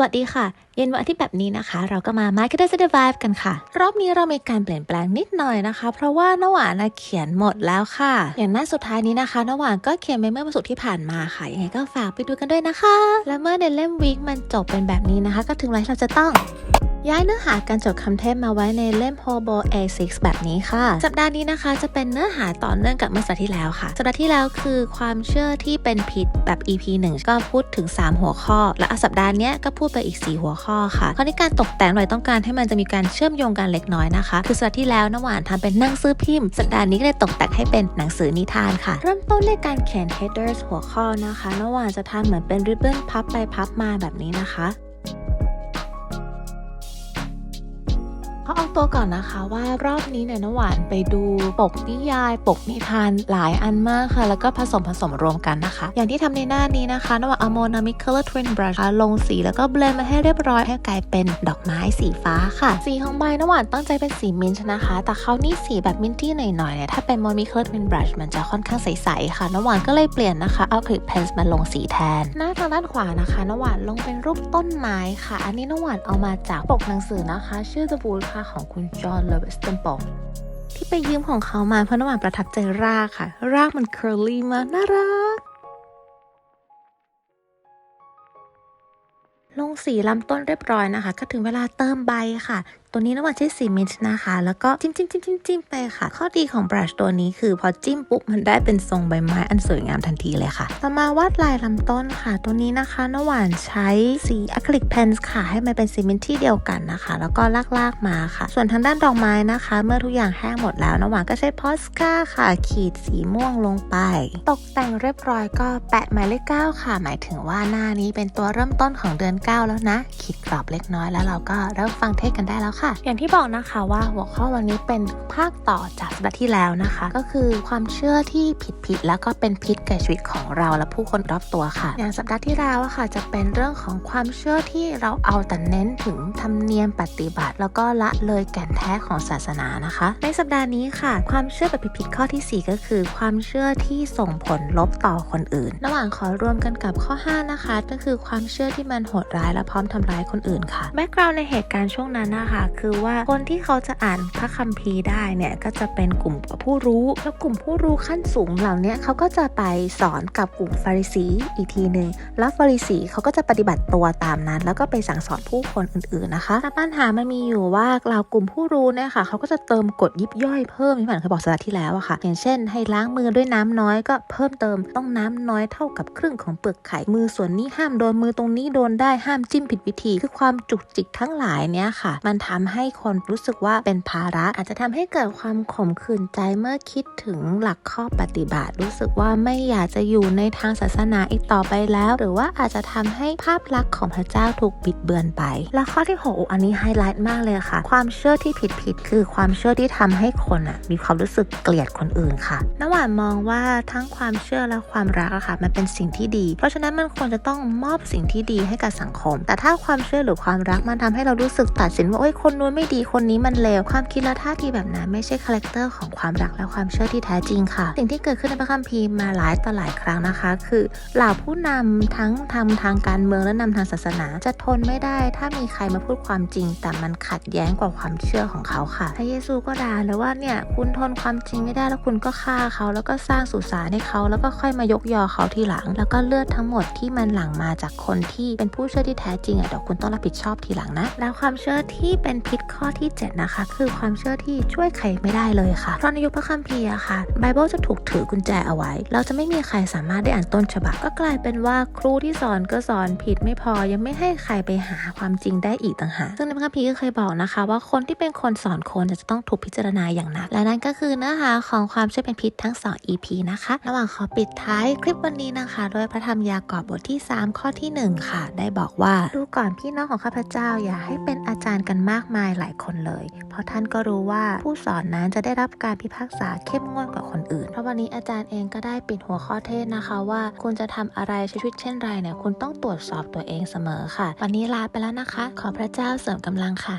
สวัสดีค่ะ เย็นวันอาทิตย์แบบนี้นะคะ เราก็มา Marketer Survive กันค่ะ รอบนี้เรามีการเปลี่ยนแปลงนิดหน่อยนะคะ เพราะว่าน้าหวานะเขียนหมดแล้วค่ะ อย่างหน้าสุดท้ายนี้นะคะน้าหวานก็เขียนไปเมื่อวันศุกร์ที่ผ่านมาค่ะยังไงก็ฝากไปดูกันด้วยนะคะ และเมื่อในเล่มวิกมันจบเป็นแบบนี้นะคะ ก็ถึงเวลาที่เราจะต้อง ย้ายเนื้อหาการจดคำเทพมาไว้ในเล่ม Hobo A6 แบบนี้ค่ะ สัปดาห์นี้นะคะจะเป็นเนื้อหาต่อเนื่องกับเมื่อสัปดาห์ที่แล้วค่ะ สัปดาห์ที่แล้วคือความเชื่อที่เป็นผิดแบบ EP 1 ก็พูดถึง 3 หัวข้อ และสัปดาห์นี้ก็พูดไปอีก 4 หัวข้อค่ะคราวนี้การตกแต่งหน่อยต้องการให้มันจะมีการเชื่อมโยงกันเล็กน้อยนะคะ คือสัปดาห์ที่แล้วน้ำหวานทำเป็นหนังสือพิมพ์ สัปดาห์นี้ก็เลยตกแต่งให้เป็นหนังสือนิทานค่ะ เริ่มต้นด้วยการเขียน headers หัวข้อนะคะน้ำหวานจะทำเหมือนเป็นริบบิ้นพับไปพับมาแบบนี้นะคะ อาตัวก่อนนะคะว่ารอบนี้เนี่ยน้ำหวานไปดูปกนิยาย ปกนิทานหลายอันมากค่ะ แล้วก็ผสมผสมรวมกันนะคะ อย่างที่ทำในหน้านี้นะคะน้ำหวานเอาโมนามิ color twin brush ลงสีแล้วก็เบลนมาให้เรียบร้อยให้กลายเป็นดอกไม้สีฟ้าค่ะ สีของใบน้ำหวานตั้งใจเป็นสีมินท์นะคะ แต่เขานี่สีแบบมินตี้หน่อยๆเนี่ยถ้าเป็นโมนามิ color twin brush มันจะค่อนข้างใสๆค่ะน้ำหวานก็เลยเปลี่ยนนะคะเอาคลิปเพนส์มาลงสีแทน หน้าทางด้านขวานะคะน้ำหวานลงเป็นรูปต้นไม้ค่ะ อันนี้น้ำหวานเอามาจากปกหนังสือนะคะ ชื่อ The Wood ค่ะของของคุณจอห์นเลวิสตันปอกที่ไปยืมของเขามาเพราะน้ำหวานประทับใจรากค่ะ รากมัน curly มากน่ารัก ลงสีลำต้นเรียบร้อยนะคะ ก็ถึงเวลาเติมใบค่ะตัวนี้น้ำหวานใช้สีมินท์นะคะ แล้วก็จิ้มจิ้มจิ้มจิ้มจิ้มไปค่ะ ข้อดีของบรัชตัวนี้คือพอจิ้มปุ๊บมันได้เป็นทรงใบไม้อันสวยงามทันทีเลยค่ะ ต่อมาวาดลายลำต้นค่ะ ตัวนี้นะคะน้ำหวานใช้สีอะคริลิกเพนส์ค่ะ ให้มันเป็นสีมินที่เดียวกันนะคะ แล้วก็ลากๆมาค่ะ ส่วนทางด้านดอกไม้นะคะ เมื่อทุกอย่างแห้งหมดแล้วน้ำหวานก็ใช้พอสกาค่ะ ขีดสีม่วงลงไป ตกแต่งเรียบร้อยก็แปะหมายเลข9ค่ะ หมายถึงว่าหน้านี้เป็นตัวเริ่มต้นของเดือน 9 แล้วนะ ขีดกรอบเล็กน้อยแล้วเราก็เริ่มฟังเทศกันได้แล้วค่ะ อย่างที่บอกนะคะว่าหัวข้อวันนี้เป็นภาคต่อจากสัปดาห์ที่แล้วนะคะ ก็คือความเชื่อที่ผิดๆแล้วก็เป็นพิษแก่ชีวิตของเราและผู้คนรอบตัวค่ะ อย่างสัปดาห์ที่แล้วอะค่ะ จะเป็นเรื่องของความเชื่อที่เราเอาแต่เน้นถึงธรรมเนียมปฏิบัติ แล้วก็ละเลยแก่นแท้ของศาสนานะคะ ในสัปดาห์นี้ค่ะ ความเชื่อแบบผิดๆข้อที่ 4 ก็คือ ความเชื่อที่ส่งผลลบต่อคนอื่น ระหว่างขอรวมกันกับข้อ 5 นะคะ ก็คือความเชื่อที่มันโหดร้ายและพร้อมทำร้ายคนอื่นค่ะแบ็กกราวในเหตุการณ์ช่วงนั้นนะคะคือว่าคนที่เขาจะอ่านพระคัมภีร์ได้เนี่ยก็จะเป็นกลุ่มผู้รู้ แล้วกลุ่มผู้รู้ขั้นสูงเหล่านี้เขาก็จะไปสอนกับกลุ่มฟาริสีอีกทีหนึ่งแล้วฟาริสีเขาก็จะปฏิบัติตัวตามนั้น แล้วก็ไปสั่งสอนผู้คนอื่นๆนะคะแต่ปัญหามันมีอยู่ว่าเรากลุ่มผู้รู้เนี่ยค่ะเขาก็จะเติมกฎยิบย่อยเพิ่มที่มันเคยบอกสัปดาห์ที่แล้วอะค่ะ อย่างเช่น ให้ล้างมือด้วยน้ำน้อยก็เพิ่มเติมต้องน้ำน้อยเท่ากับครึ่งของเปลือกไข่มือส่วนนี้ห้ามโดนมือตรงนี้โดนได้ห้ามจิ้มผิดวิธี คือความจุกจิกทั้งหลายเนี่ยค่ะ มันทำให้คนรู้สึกว่าเป็นภาระ อาจจะทำให้เกิดความขมขื่นใจเมื่อคิดถึงหลักข้อปฏิบัติ รู้สึกว่าไม่อยากจะอยู่ในทางศาสนาอีกต่อไปแล้ว หรือว่าอาจจะทำให้ภาพลักษณ์ของพระเจ้าถูกบิดเบือนไป และข้อที่ 6 อันนี้ไฮไลท์มากเลยค่ะ ความเชื่อที่ผิดๆคือความเชื่อที่ทำให้คนอะมีความรู้สึกเกลียดคนอื่นค่ะน้ำหวานมองว่าทั้งความเชื่อและความรักอะค่ะ มันเป็นสิ่งที่ดี เพราะฉะนั้นมันควรจะต้องมอบสิ่งที่ดีให้กับสังคม แต่ถ้าความเชื่อหรือความรักมันทำให้เรารู้สึกตัดสินว่าโอ้ยคนคนนู้นไม่ดีคนนี้มันเลวความคิดและท่าทีแบบนั้นไม่ใช่คาแรคเตอร์ของความรักและความเชื่อที่แท้จริงค่ะ สิ่งที่เกิดขึ้นในพระคัมภีร์มาหลายต่อหลายครั้งนะคะ คือเหล่าผู้นำทั้งทำทางการเมืองและนำทางศาสนา จะทนไม่ได้ ถ้ามีใครมาพูดความจริง แต่มันขัดแย้งกว่าความเชื่อของเขาค่ะพระเยซูก็ด่าเลยว่าเนี่ยคุณทนความจริงไม่ได้แล้วคุณก็ฆ่าเขา แล้วก็สร้างสุสานให้เขาแล้วก็ค่อยมายกยอเขาทีหลัง แล้วก็เลือดทั้งหมดที่มันหลั่งมาจากคนที่เป็นผู้เชื่อที่แท้จริงอะเดี๋ยวคุณต้องรับผิดชอบทีหลังนะแล้วความเชื่อที่เป็นพิษข้อที่ 7 นะคะ คือความเชื่อที่ช่วยใครไม่ได้เลยค่ะ เพราะในยุคพระคัมภีร์อะค่ะไบเบิลจะถูกถือกุญแจเอาไว้ เราจะไม่มีใครสามารถได้อ่านต้นฉบับ ก็กลายเป็นว่าครูที่สอนก็สอนผิดไม่พอ ยังไม่ให้ใครไปหาความจริงได้อีกต่างหาก ซึ่งในพระคัมภีร์ก็เคยบอกนะคะ ว่าคนที่เป็นคนสอนคนจะต้องถูกพิจารณาอย่างหนัก และนั่นก็คือเนื้อหาของความเชื่อเป็นพิษทั้ง 2 EP นะคะ ระหว่างขอปิดท้ายคลิปวันนี้นะคะ ด้วยพระธรรมยากอบบทที่ 3 ข้อที่ 1 ค่ะ ได้บอกว่า ดูก่อนพี่น้องของข้าพเจ้าอย่าให้เป็นอาจารย์กันมากมายหลายคนเลย เพราะท่านก็รู้ว่าผู้สอนนั้นจะได้รับการพิพากษาเข้มงวดกว่าคนอื่น เพราะวันนี้อาจารย์เองก็ได้ปิดหัวข้อเทศนะคะว่าคุณจะทำอะไรช้ชีวิตเช่นไรเนี่ยคุณต้องตรวจสอบตัวเองเสมอค่ะ วันนี้ลาไปแล้วนะคะ ขอพระเจ้าเสริมกำลังค่ะ